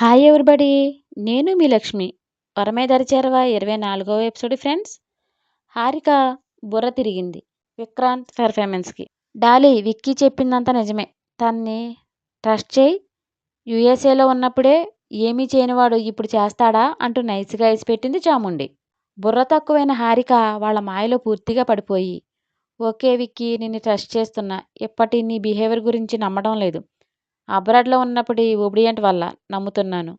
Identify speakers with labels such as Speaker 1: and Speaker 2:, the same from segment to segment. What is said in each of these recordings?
Speaker 1: Hi everybody నేను మీ లక్ష్మి. వరమే చేరవ ఇరవై నాలుగవ ఎపిసోడ్ ఫ్రెండ్స్. హారిక బుర్ర తిరిగింది విక్రాంత్ పెర్ఫార్మెన్స్కి. డాలీ విక్కీ చెప్పిందంతా నిజమే. తన్ని ట్రస్ట్ చేయి. యుఎస్ఏలో ఉన్నప్పుడే ఏమీ చేయనివాడు ఇప్పుడు చేస్తాడా అంటూ నైస్గా వేసి పెట్టింది చాముండి. బుర్ర తక్కువైన హారిక వాళ్ళ మాయలో పూర్తిగా పడిపోయి ఓకే విక్కీ నిన్ను ట్రస్ట్ చేస్తున్నా. ఇప్పటి నీ బిహేవియర్ గురించి నమ్మడం లేదు. అబ్రాడ్లో ఉన్నప్పుడు ఈ ఒబిడియంట్ వల్ల నమ్ముతున్నాను.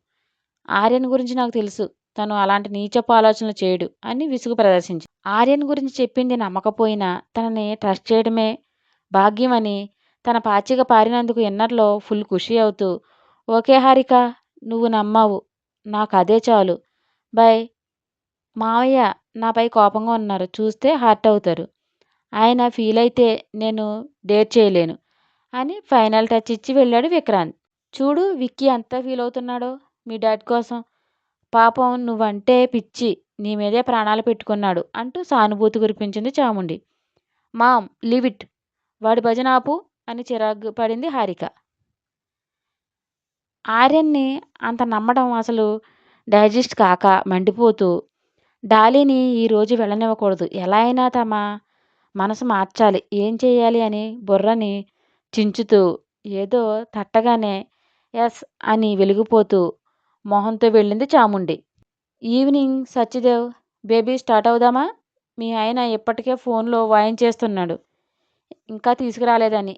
Speaker 1: ఆర్యన్ గురించి నాకు తెలుసు. తను అలాంటి నీచపు ఆలోచనలు చేయడు అని విసుగు ప్రదర్శించి ఆర్యన్ గురించి చెప్పింది నమ్మకపోయినా తనని ట్రస్ట్ చేయడమే భాగ్యమని తన పాచిగా పారినందుకు ఎన్నర్లో ఫుల్ ఖుషి అవుతూ ఓకే హారిక నువ్వు నమ్మావు. నాకు అదే చాలు. బై. మావయ్య నాపై కోపంగా ఉన్నారు. చూస్తే హర్ట్ అవుతారు. ఆయన ఫీల్ అయితే నేను డేట్ చేయలేను. అని ఫైనల్ టచ్ ఇచ్చి వెళ్ళాడు విక్రాంత్. చూడు విక్కీ ఎంత ఫీల్ అవుతున్నాడో మీ డాడ్ కోసం. పాపం నువ్వంటే పిచ్చి నీ మీదే ప్రాణాలు పెట్టుకున్నాడు అంటూ సానుభూతి కురిపించింది చాముండి. Mom leave it. వాడి భజన ఆపు అని చిరాకు పడింది హారిక. ఆర్యన్ని అంత నమ్మడం అసలు డైజెస్ట్ కాక మండిపోతూ డాలీని ఈరోజు వెళ్ళనివ్వకూడదు. ఎలా అయినా తమ మనసు మార్చాలి. ఏం చేయాలి అని బుర్రని చించుతూ ఏదో తట్టగానే ఎస్ అని వెలిగిపోతూ మొహంతో వెళ్ళింది Chamundi. Evening Satyadev baby start అవుదామా? మీ ఆయన ఇప్పటికే ఫోన్లో వాయించేస్తున్నాడు ఇంకా తీసుకురాలేదని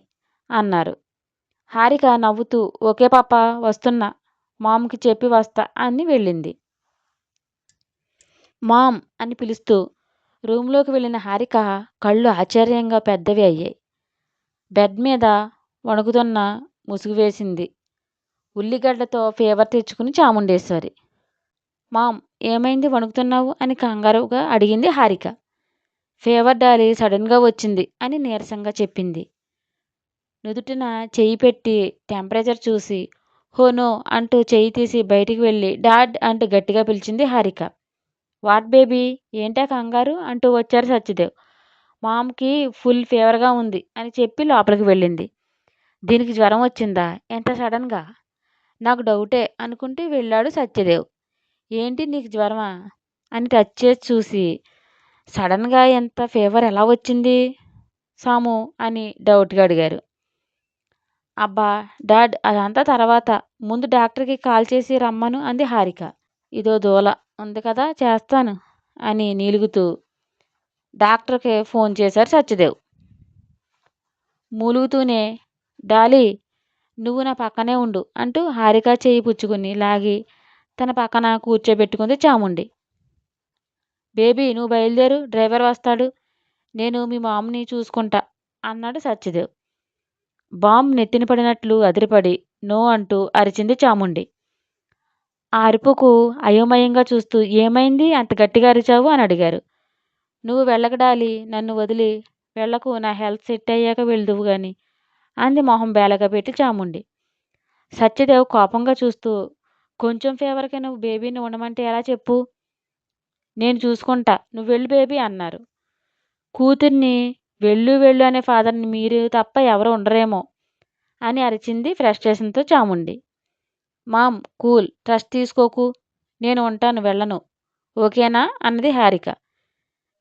Speaker 1: అన్నారు. హారిక నవ్వుతూ ఓకే పాప వస్తున్నా. మామ్కి చెప్పి వస్తా అని వెళ్ళింది. మామ్ అని పిలుస్తూ రూమ్లోకి వెళ్ళిన హారిక కళ్ళు ఆశ్చర్యంగా పెద్దవి అయ్యాయి. బెడ్ మీద వణుకుతున్న ముసుగు వేసింది. ఉల్లిగడ్డతో ఫీవర్ తెచ్చుకుని చాముండేశ్వరి. మామ్ ఏమైంది వణుకుతున్నావు? అని కంగారుగా అడిగింది హారిక. ఫీవర్ డాలి సడన్గా వచ్చింది అని నీరసంగా చెప్పింది. నుదుటిన చెయ్యి పెట్టి టెంపరేచర్ చూసి హోనో అంటూ చెయ్యి తీసి బయటికి వెళ్ళి డాడ్ అంటూ గట్టిగా పిలిచింది హారిక. What baby? ఏంటా కంగారు? అంటూ వచ్చారు సత్యదేవ్. మామ్కి ఫుల్ ఫీవర్గా ఉంది అని చెప్పి లోపలికి వెళ్ళింది. దీనికి జ్వరం వచ్చిందా? ఎంత సడన్గా? నాకు డౌటే అనుకుంటూ వెళ్ళాడు సత్యదేవ్. ఏంటి నీకు జ్వరమా? అని టచ్ చేసి చూసి సడన్గా ఎంత ఫీవర్ ఎలా వచ్చింది సాము? అని డౌట్గా అడిగారు. అబ్బా డాడ్ అదంతా తర్వాత. ముందు డాక్టర్కి కాల్ చేసి రమ్మను అంది హారిక. ఇదో దూల ఉంది కదా చేస్తాను అని నీలుగుతూ డాక్టర్కి ఫోన్ చేశారు సత్యదేవ్. మూలుగుతూనే డాలీ నువ్వు నా పక్కనే ఉండు అంటూ హారిక చేయి పుచ్చుకుని లాగి తన పక్కన కూర్చోబెట్టుకుంది చాముండి. బేబీ నువ్వు బయలుదేరు డ్రైవర్ వస్తాడు. నేను మీ మామ్ని చూసుకుంటా అన్నాడు సత్యదేవ్. బాంబ్ నెత్తిన పడినట్లు అదిరిపడి నో అంటూ అరిచింది చాముండి. ఆ అరుపుకు అయోమయంగా చూస్తూ ఏమైంది? అంత గట్టిగా అరిచావు అని అడిగారు. నువ్వు వెళ్ళకడాలి నన్ను వదిలి వెళ్ళకు నా హెల్త్ సెట్ అయ్యాక వెళ్దువు గాని అంది మొహం బేలగా పెట్టి చాముండి. సత్యదేవ్ కోపంగా చూస్తూ కొంచెం ఫేవర్కి నువ్వు బేబీని ఉండమంటే ఎలా చెప్పు? నేను చూసుకుంటా నువ్వు వెళ్ళు బేబీ అన్నారు. కూతుర్ని వెళ్ళు వెళ్ళు అనే ఫాదర్ని మీరు తప్ప ఎవరు ఉండరేమో అని అరిచింది ఫ్రస్ట్రేషన్తో చాముండి. మామ్ కూల్ ట్రస్ట్ తీసుకోకు నేను ఉంటాను వెళ్ళను ఓకేనా? అన్నది హారిక.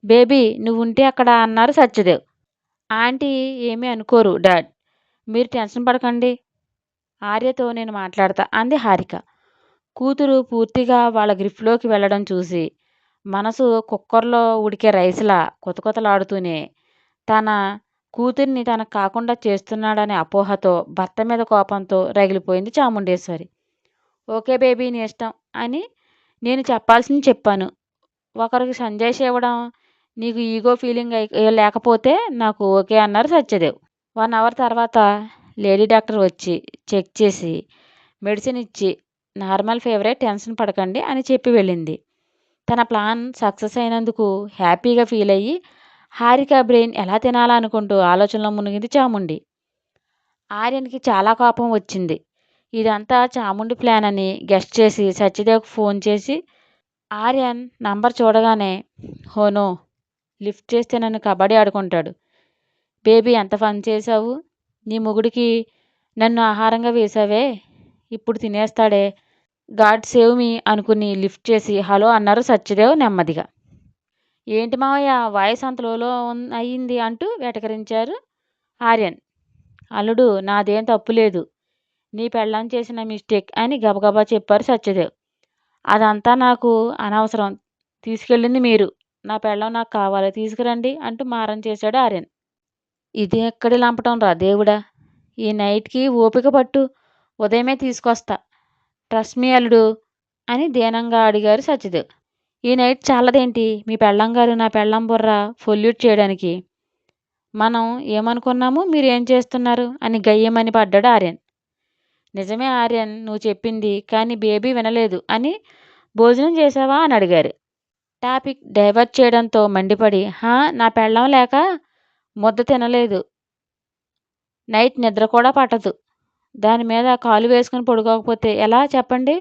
Speaker 1: బేబీ నువ్వు ఉంటే అక్కడ అన్నారు సత్యదేవ్. ఆంటీ ఏమీ అనుకోరు డాడ్. మీరు టెన్షన్ పడకండి. ఆర్యతో నేను మాట్లాడతా అంది హారిక. కూతురు పూర్తిగా వాళ్ళ గ్రిఫ్లోకి వెళ్ళడం చూసి మనసు కుక్కర్లో ఉడికే రైస్లా కొతకొతలాడుతూనే తన కూతుర్ని తనకు కాకుండా చేస్తున్నాడనే అపోహతో భర్త మీద కోపంతో రగిలిపోయింది చాముండేశ్వరి. ఓకే బేబీ నీ ఇష్టం అని నేను చెప్పాల్సింది చెప్పాను. ఒకరికి సంజయ్ ఇవ్వడం నీకు ఈగో ఫీలింగ్ లేకపోతే నాకు ఓకే అన్నారు సత్యదేవ్. వన్ అవర్ తర్వాత లేడీ డాక్టర్ వచ్చి చెక్ చేసి మెడిసిన్ ఇచ్చి నార్మల్ ఫీవరే టెన్షన్ పడకండి అని చెప్పి వెళ్ళింది. తన ప్లాన్ సక్సెస్ అయినందుకు హ్యాపీగా ఫీల్ అయ్యి హారిక బ్రెయిన్ ఎలా తినాలనుకుంటూ ఆలోచనలో మునిగింది చాముండి. ఆర్యన్కి చాలా కోపం వచ్చింది. ఇదంతా చాముండి ప్లాన్ అని గెస్ట్ చేసి సత్యదేవ్కి ఫోన్ చేసి ఆర్యన్ నంబర్ చూడగానే హోనో లిఫ్ట్ చేస్తే నన్ను కబడ్డీ ఆడుకుంటాడు. బేబీ ఎంత ఫన్ చేసావు నీ మొగుడికి నన్ను ఆహారంగా వేసావే ఇప్పుడు తినేస్తాడే. గాడ్ సేవ్ మీ అనుకుని లిఫ్ట్ చేసి హలో అన్నారు సత్యదేవ్ నెమ్మదిగా. ఏంటి మావయ్య వాయిస్ అంత లోలో ఉన్- అయ్యింది అంటూ వెటకరించారు ఆర్యన్. అల్లుడు నాదేం తప్పు లేదు. నీ పెళ్ళాం చేసిన మిస్టేక్ అని గబగబా చెప్పారు సత్యదేవ్. అదంతా నాకు అనవసరం. తీసుకెళ్ళింది మీరు. నా పెళ్ళం నాకు కావాలి? తీసుకురండి అంటూ మారం చేశాడు ఆర్యన్. ఇది ఎక్కడి లంపటం రా దేవుడా? ఈ నైట్కి ఓపిక పట్టు. ఉదయమే తీసుకొస్తా. ట్రస్ట్ మీ అల్లుడు అని దీనంగా అడిగారు సత్యదేవ్ ఈ నైట్ చాలదేంటి? మీ పెళ్ళం గారు నా పెళ్ళం బుర్ర ఫొల్యూట్ చేయడానికి. మనం ఏమనుకున్నాము? మీరు ఏం చేస్తున్నారు? అని గయ్యమని పడ్డాడు ఆర్యన్. నిజమే ఆర్యన్ నువ్వు చెప్పింది కానీ బేబీ వినలేదు అని భోజనం చేసావా అని అడిగారు. టాపిక్ డైవర్ట్ చేయడంతో మండిపడి హా నా పెళ్ళం లేక ముద్ద తినలేదు. నైట్ నిద్ర కూడా పట్టదు. దాని మీద కాలు వేసుకుని పడుకోకపోతే ఎలా చెప్పండి?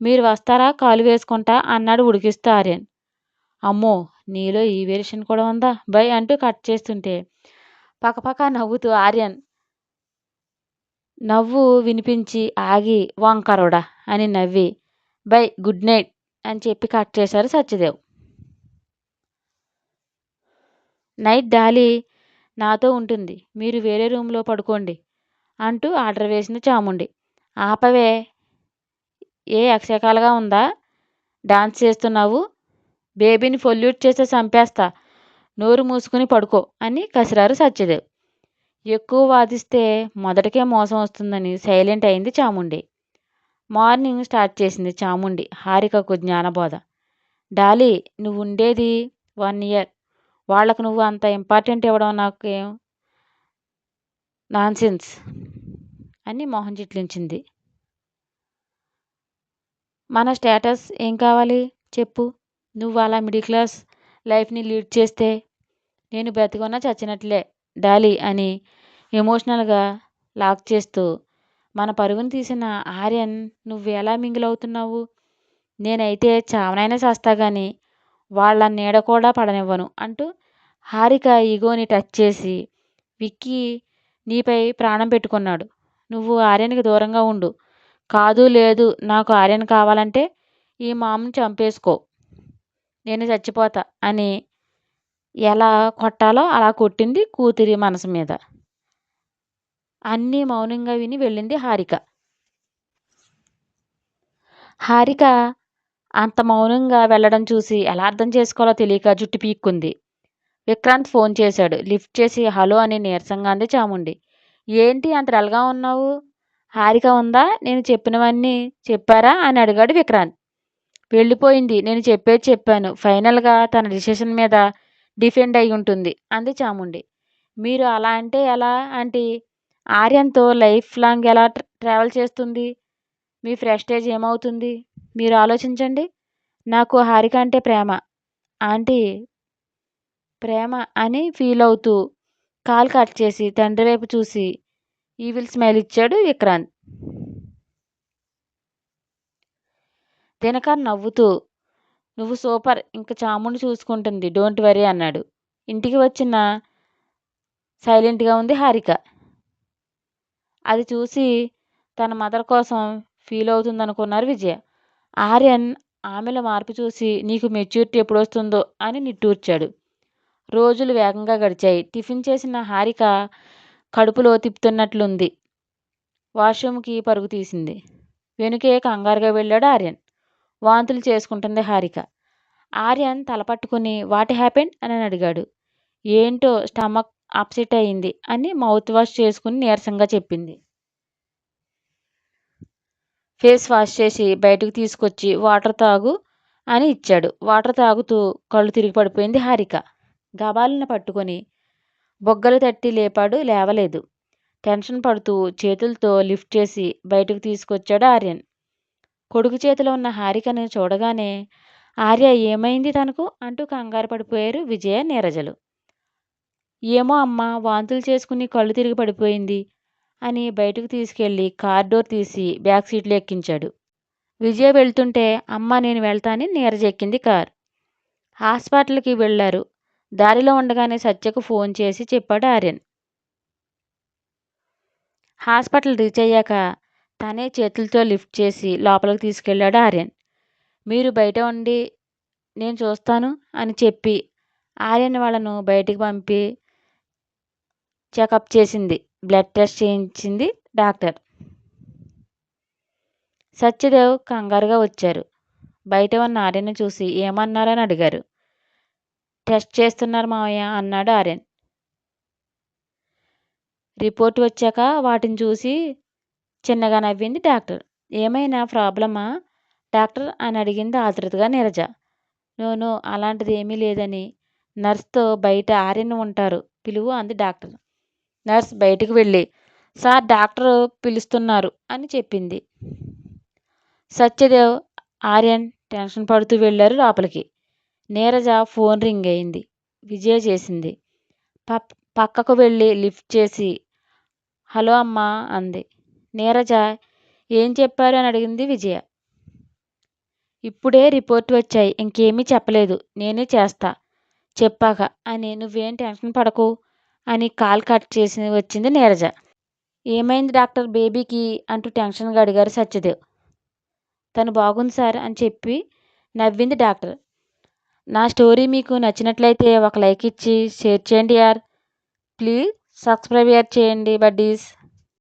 Speaker 1: మీరు వస్తారా? కాలు వేసుకుంటా అన్నాడు ఉడికిస్తూ ఆర్యన్. అమ్మో నీలో ఈ వేరిషన్ కూడా ఉందా? బై అంటూ కట్ చేస్తుంటే పక్కపక్క నవ్వుతూ ఆర్యన్ నవ్వు వినిపించి ఆగి వంకరోడా అని నవ్వి బై గుడ్ నైట్ అని చెప్పి కట్ చేశారు సత్యదేవ్. నైట్ డాలీ నాతో ఉంటుంది. మీరు వేరే రూమ్లో పడుకోండి అంటూ ఆర్డర్ వేసింది చాముండి. ఆపవే ఏ అక్షకాలుగా ఉందా? డాన్స్ చేస్తున్నావు? బేబీని పొల్యూట్ చేస్తే చంపేస్తా. నోరు మూసుకుని పడుకో అని కసిరారు సత్యదేవ్. ఎక్కువ వాదిస్తే మొదటికే మోసం వస్తుందని సైలెంట్ అయింది చాముండి. మార్నింగ్ స్టార్ట్ చేసింది చాముండి. హారికకు జ్ఞానబోధ. డాలీ నువ్వు ఉండేది వన్ ఇయర్. వాళ్ళకు నువ్వు అంత ఇంపార్టెంట్ ఇవ్వడం నాకు ఏం నాన్సెన్స్ అని మొహం చిట్లించింది. మన స్టేటస్ ఏం కావాలి చెప్పు. నువ్వు అలా మిడిల్ క్లాస్ లైఫ్ని లీడ్ చేస్తే నేను బ్రతికున్నా చచ్చినట్లే డాలీ అని ఎమోషనల్గా లాక్ చేస్తూ మన పరుగును తీసిన ఆర్యన్ నువ్వు ఎలా మింగిల్ అవుతున్నావు? నేనైతే చావనైనా చేస్తా కానీ వాళ్ళ నీడ కూడా పడనివ్వను అంటూ హారిక ఈగోని టచ్ చేసి విక్కీ నీపై ప్రాణం పెట్టుకున్నాడు. నువ్వు ఆర్యన్కి దూరంగా ఉండు. కాదు లేదు నాకు ఆర్యన్ కావాలంటే ఈ మామని చంపేసుకో. నేను చచ్చిపోతా అని ఎలా కొట్టాలో అలా కొట్టింది కూతురి మనసు మీద. అన్నీ మౌనంగా విని వెళ్ళింది హారిక. హారిక అంత మౌనంగా వెళ్ళడం చూసి ఎలా అర్థం చేసుకోవాలో తెలియక జుట్టు పీక్కుంది. విక్రాంత్ ఫోన్ చేశాడు. లిఫ్ట్ చేసి హలో అని నీరసంగా అంది చాముండి. ఏంటి అంత డల్గా ఉన్నావు? హారిక ఉందా? నేను చెప్పినవన్నీ చెప్పారా? అని అడిగాడు విక్రాంత్. వెళ్ళిపోయింది. నేను చెప్పేది చెప్పాను. ఫైనల్గా తన డిసిషన్ మీద డిఫెండ్ అయి ఉంటుంది అంది చాముండి. మీరు అలా అంటే ఎలా? ఆంటీ ఆర్యంతో లైఫ్ లాంగ్ ఎలా ట్రావెల్ చేస్తుంది? మీ ప్రెస్టేజ్ ఏమవుతుంది? మీరు ఆలోచించండి. నాకు హారిక అంటే ప్రేమ. ఆంటీ ప్రేమ అని ఫీల్ అవుతూ కాల్ కట్ చేసి తండ్రి వైపు చూసి ఈవిల్ స్మైల్ ఇచ్చాడు విక్రాంత్. దినకర్ నవ్వుతూ నువ్వు సూపర్ ఇంక చాముని చూసుకుంటుంది డోంట్ వరీ అన్నాడు. ఇంటికి వచ్చిన సైలెంట్గా ఉంది హారిక. అది చూసి తన మదర్ కోసం ఫీల్ అవుతుందనుకున్నారు విజయ. ఆర్యన్ ఆమెలో మార్పు చూసి నీకు మెచ్యూరిటీ ఎప్పుడు వస్తుందో అని నిట్టూర్చాడు. రోజులు వేగంగా గడిచాయి. టిఫిన్ చేసిన హారిక కడుపులో తిప్పుతున్నట్లుంది. వాష్రూమ్కి పరుగు తీసింది. వెనుకే కంగారుగా వెళ్ళాడు ఆర్యన్. వాంతులు చేసుకుంటుంది హారిక. ఆర్యన్ తలపట్టుకుని వాట్ హ్యాపెండ్? అని అడిగాడు. ఏంటో స్టమక్ అప్సెట్ అయింది అని మౌత్ వాష్ చేసుకుని నీరసంగా చెప్పింది. ఫేస్ వాష్ చేసి బయటకు తీసుకొచ్చి వాటర్ తాగు అని ఇచ్చాడు. వాటర్ తాగుతూ కళ్ళు తిరిగి పడిపోయింది హారిక. గబాలను పట్టుకొని బొగ్గలు తట్టి లేపాడు లేవలేదు. టెన్షన్ పడుతూ చేతులతో లిఫ్ట్ చేసి బయటకు తీసుకొచ్చాడు ఆర్యన్. కొడుకు చేతిలో ఉన్న హారికను చూడగానే ఆర్య ఏమైంది తనకు? అంటూ కంగారు పడిపోయారు విజయ నీరజలు. ఏమో అమ్మ వాంతులు చేసుకుని కళ్ళు తిరిగి పడిపోయింది అని బయటకు తీసుకెళ్ళి కార్ డోర్ తీసి బ్యాక్ సీట్లో ఎక్కించాడు. విజయ వెళ్తుంటే అమ్మ నేను వెళ్తానని నీరజ ఎక్కింది కార్. హాస్పిటల్కి వెళ్ళారు. దారిలో ఉండగానే సత్యకు ఫోన్ చేసి చెప్పాడు ఆర్యన్. హాస్పిటల్ రీచ్ అయ్యాక తనే చేతులతో లిఫ్ట్ చేసి లోపలికి తీసుకెళ్ళాడు ఆర్యన్. మీరు బయట ఉండి నేను చూస్తాను అని చెప్పి ఆర్యన్ వాళ్ళను బయటికి పంపి చెకప్ చేసింది. బ్లడ్ టెస్ట్ చేయించింది డాక్టర్. సత్యదేవ్ కంగారుగా వచ్చారు. బయట ఉన్న ఆర్యన్ని చూసి ఏమన్నారని అడిగారు. టెస్ట్ చేస్తున్నారు మావయ్య అన్నాడు ఆర్యన్. రిపోర్ట్ వచ్చాక వాటిని చూసి చిన్నగా నవ్వింది డాక్టర్. ఏమైనా ప్రాబ్లమా? డాక్టర్ అని అడిగింది ఆతృతగా నీరజ. నో అలాంటిది ఏమీ లేదని. నర్స్తో బయట ఆర్యన్ ఉంటారు పిలువు అంది డాక్టర్. నర్స్ బయటికి వెళ్ళి సార్ డాక్టర్ పిలుస్తున్నారు అని చెప్పింది. సత్యదేవ్ ఆర్యన్ టెన్షన్ పడుతూ వెళ్ళారు లోపలికి. నీరజ ఫోన్ రింగ్ అయింది. విజయ చేసింది. పక్కకు వెళ్ళి లిఫ్ట్ చేసి హలో అమ్మా అంది. నీరజ ఏం చెప్పారు? అని అడిగింది విజయ. ఇప్పుడే రిపోర్ట్ వచ్చాయి. ఇంకేమీ చెప్పలేదు. నేనే చేస్తా. చెప్పాక. అని నువ్వేం టెన్షన్ పడకు అని కాల్ కట్ చేసి వచ్చింది నీరజ. ఏమైంది డాక్టర్ బేబీకి? అంటూ టెన్షన్గా అడిగారు సత్యదేవ్. తను బాగుంది సార్ అని చెప్పి నవ్వింది డాక్టర్. నా స్టోరీ మీకు నచ్చినట్లయితే ఒక లైక్ ఇచ్చి షేర్ చేయండి యార్. ప్లీజ్ సబ్స్క్రైబ్ యార్ చేయండి బడ్డీస్.